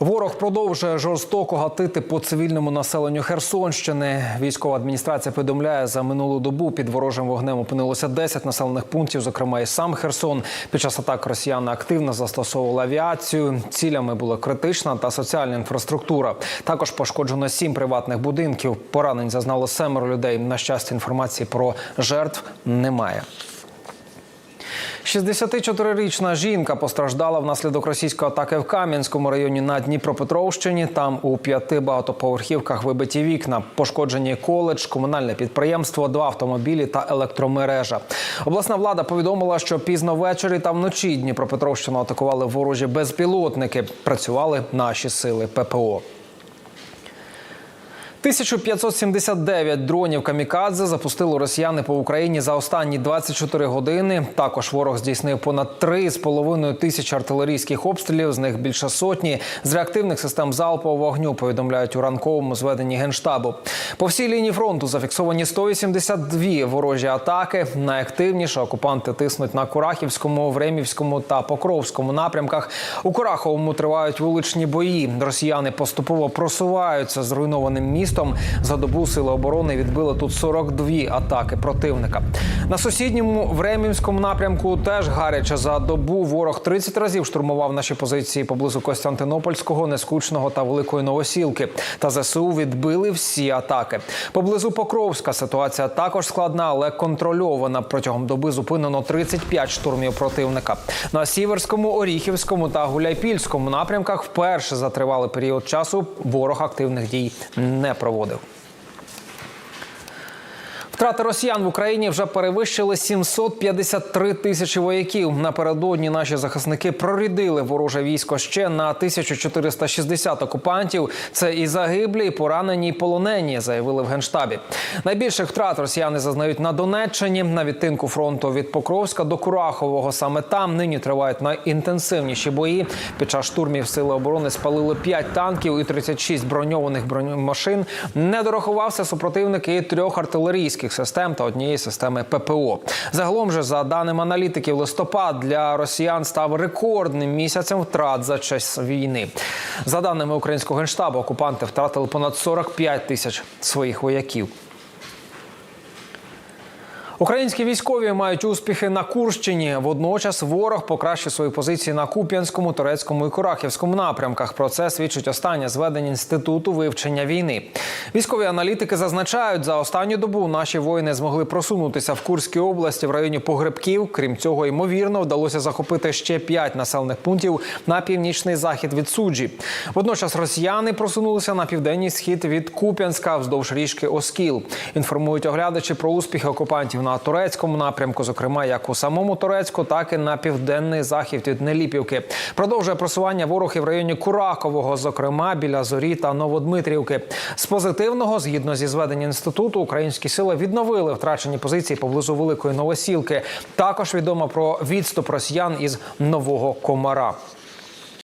Ворог продовжує жорстоко гатити по цивільному населенню Херсонщини. Військова адміністрація повідомляє, за минулу добу під ворожим вогнем опинилося 10 населених пунктів, зокрема і сам Херсон. Під час атак росіяни активно застосовували авіацію. Цілями була критична та соціальна інфраструктура. Також пошкоджено сім приватних будинків. Поранень зазнало семеро людей. На щастя, інформації про жертв немає. 64-річна жінка постраждала внаслідок російської атаки в Кам'янському районі на Дніпропетровщині. Там у п'яти багатоповерхівках вибиті вікна, пошкоджені коледж, комунальне підприємство, два автомобілі та електромережа. Обласна влада повідомила, що пізно ввечері та вночі Дніпропетровщину атакували ворожі безпілотники. Працювали наші сили ППО. 1579 дронів камікадзе запустили росіяни по Україні за останні 24 години. Також ворог здійснив понад 3,5 тисячі артилерійських обстрілів. З них більше сотні з реактивних систем залпового вогню. Повідомляють у ранковому зведенні генштабу. По всій лінії фронту зафіксовані 182 ворожі атаки. Найактивніше окупанти тиснуть на Курахівському, Времівському та Покровському напрямках. У Кураховому тривають вуличні бої. Росіяни поступово просуваються зруйнованим містом. За добу сили оборони відбили тут 42 атаки противника. На сусідньому Времівському напрямку теж гаряче за добу. Ворог 30 разів штурмував наші позиції поблизу Костянтинопольського, Нескучного та Великої Новосілки. Та ЗСУ відбили всі атаки. Поблизу Покровська ситуація також складна, але контрольована. Протягом доби зупинено 35 штурмів противника. На Сіверському, Оріхівському та Гуляйпільському напрямках вперше за тривалий період часу ворог активних дій не проводив. Втрати росіян в Україні вже перевищили 753 тисячі вояків. Напередодні наші захисники прорідили вороже військо ще на 1460 окупантів. Це і загиблі, і поранені, і полонені, заявили в генштабі. Найбільших втрат росіяни зазнають на Донеччині на відтинку фронту від Покровська до Курахового. Саме там нині тривають найінтенсивніші бої. Під час штурмів сили оборони спалили 5 танків і 36 броньованих бронемашин. Не дорахувався супротивник і трьох артилерійських систем та однієї системи ППО. Загалом же, за даними аналітиків, листопад для росіян став рекордним місяцем втрат за час війни. За даними українського генштабу, окупанти втратили понад 45 тисяч своїх вояків. Українські військові мають успіхи на Курщині. Водночас ворог покращив свої позиції на Куп'янському, Турецькому і Курахівському напрямках. Про це свідчить останнє зведення інституту вивчення війни. Військові аналітики зазначають, за останню добу наші воїни змогли просунутися в Курській області в районі Погребків. Крім цього, ймовірно, вдалося захопити ще п'ять населених пунктів на північний захід від суджі. Водночас росіяни просунулися на південний схід від Куп'янська вздовж річки Оскіл. Інформують оглядачі про успіхи окупантів на турецькому напрямку, зокрема як у самому Турецьку, так і на південний захід від Неліпівки. Продовжує просування ворог і в районі Куракового, зокрема біля Зорі та Новодмитрівки. З позитивного, згідно зі зведення інституту, українські сили відновили втрачені позиції поблизу Великої Новосілки. Також відомо про відступ росіян із Нового Комара.